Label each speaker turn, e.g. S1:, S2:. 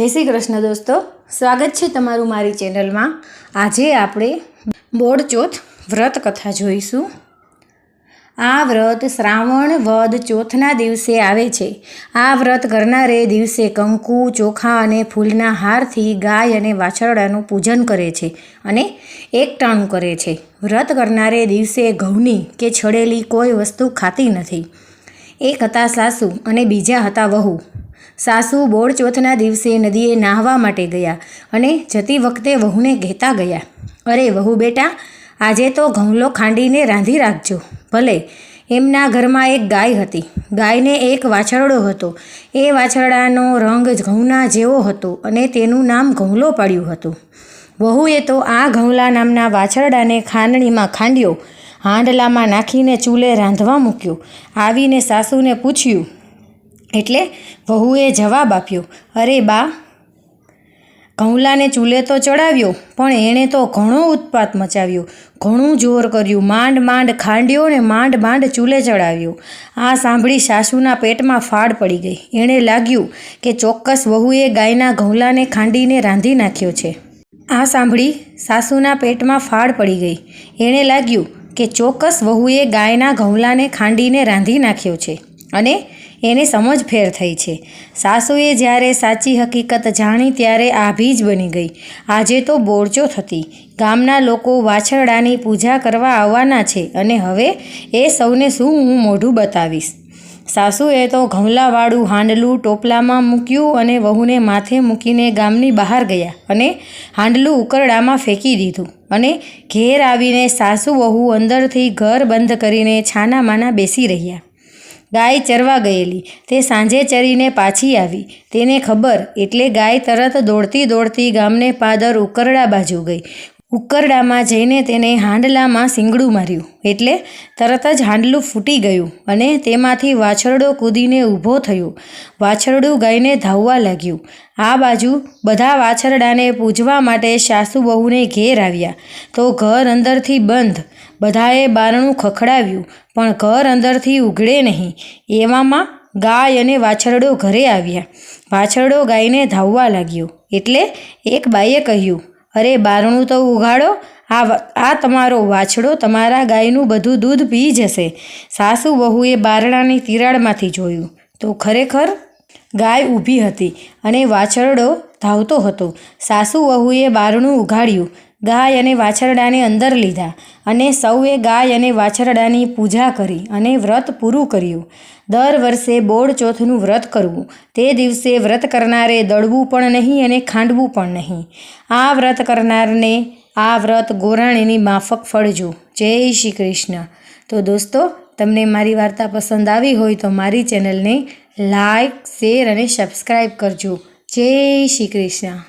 S1: જય શ્રી કૃષ્ણ દોસ્તો, સ્વાગત છે તમારું મારી ચેનલમાં. આજે આપણે બોડ ચોથ વ્રત કથા જોઈશું. આ વ્રત શ્રાવણ વદ ચોથના દિવસે આવે છે. આ વ્રત કરનારે દિવસે કંકુ, ચોખા અને ફૂલના હારથી ગાય અને વાછરડાનું પૂજન કરે છે અને એકટાણું કરે છે. વ્રત કરનારે દિવસે ઘઉંની કે છડેલી કોઈ વસ્તુ ખાતી નથી. એક હતા સાસુ અને બીજા હતા વહુ સાસુ બોળચોથના દિવસે નદીએ નાહવા માટે ગયા અને જતી વખતે વહુને કહેતા ગયા, અરે વહુ બેટા, આજે તો ઘઉંલો ખાંડીને રાંધી રાખજો. ભલે, એમના ઘરમાં એક ગાય હતી. ગાયને એક વાછરડો હતો. એ વાછરડાનો રંગ ઘઉંના જેવો હતો અને તેનું નામ ઘઉંલો પડ્યું હતું. વહુએ તો આ ઘઉંલા નામના વાછરડાને ખાંડણીમાં ખાંડ્યો. હાંડલામાં નાખીને ચૂલે રાંધવા મૂક્યો. આવીને સાસુને પૂછ્યું એટલે વહુએ જવાબ આપ્યો, અરે બા ઘઉંલાને ચૂલે તો ચડાવ્યો, પણ એણે તો ઘણો ઉત્પાત મચાવ્યો. ઘણું જોર કર્યું, માંડ માંડ ખાંડ્યો ને માંડ માંડ ચૂલે ચડાવ્યો. આ સાંભળી સાસુના પેટમાં ફાડ પડી ગઈ. એણે લાગ્યું કે ચોક્કસ વહુએ ગાયના ઘઉલાને ખાંડીને રાંધી નાખ્યો છે. આ સાંભળી સાસુના પેટમાં ફાડ પડી ગઈ. એણે લાગ્યું કે ચોક્કસ વહુએ ગાયના ઘઉલાને ખાંડીને રાંધી નાખ્યો છે. અને એને સમજ ફેર થઈ છે. સાસુએ જ્યારે સાચી હકીકત જાણી ત્યારે આભી જ બની ગઈ. આજે તો બોરચો થતી. ગામના લોકો વાછરડાની પૂજા કરવા આવવાના છે અને હવે એ સૌને શું હું મોઢું બતાવીશ? સાસુએ તો ઘઉંલાવાળું હાંડલું ટોપલામાં મૂક્યું અને વહુને માથે મૂકીને ગામની બહાર ગયા અને હાંડલું ઉકરડામાં ફેંકી દીધું અને ઘેર આવીને સાસુ વહુ અંદરથી ઘર બંધ કરીને છાના માના બેસી રહ્યા. ગાય ચરવા ગયેલી. તે સાંજે ચરીને પાછી આવી. તેને ખબર એટલે ગાય તરત દોડતી દોડતી ગામને પાદર ઉકરડા બાજુ ગઈ. ઉકરડામાં જઈને તેને હાંડલામાં સિંગડું માર્યું. એટલે તરત જ હાંડલું ફૂટી ગયું અને તેમાંથી વાછરડો કૂદીને ઊભો થયો. વાછરડું ગાઈને ધાવવા લાગ્યું. આ બાજુ બધા વાછરડાને પૂજવા માટે સાસુ વહુને ઘેર આવ્યા. તો ઘર અંદરથી બંધ. બધાએ બારણું ખખડાવ્યું. પણ ઘર અંદરથી ઉઘડે નહીં. એવામાં ગાય અને વાછરડો ઘરે આવ્યા. વાછરડો ગાયને ધાવવા લાગ્યો. એટલે એક બાઈએ કહ્યું અરે બારણું તો ઉઘાડો. આ આ તમારો વાછડો તમારા ગાયનું બધું દૂધ પી જશે. સાસુ વહુએ બારણાની તિરાડમાંથી જોયું. તો ખરેખર ગાય ઊભી હતી અને વાછરડો ધાવતો હતો. સાસુ વહુએ બારણું ઉઘાડ્યું. ગાય અને વાછરડાને અંદર લીધા અને સૌએ ગાય અને વાછરડાની પૂજા કરી અને વ્રત પૂરું કર્યું. દર વર્ષે બોડ ચોથનું વ્રત કરવું. તે દિવસે વ્રત કરનારે દળવું પણ નહીં અને ખાંડવું પણ નહીં. આ વ્રત કરનારને આ વ્રત ગોરાણીની માફક ફળજો જય શ્રી કૃષ્ણ. તો દોસ્તો, તમને મારી વાર્તા પસંદ આવી હોય તો મારી ચેનલને લાઈક, શેર અને સબસ્ક્રાઈબ કરજો. જય શ્રી કૃષ્ણ.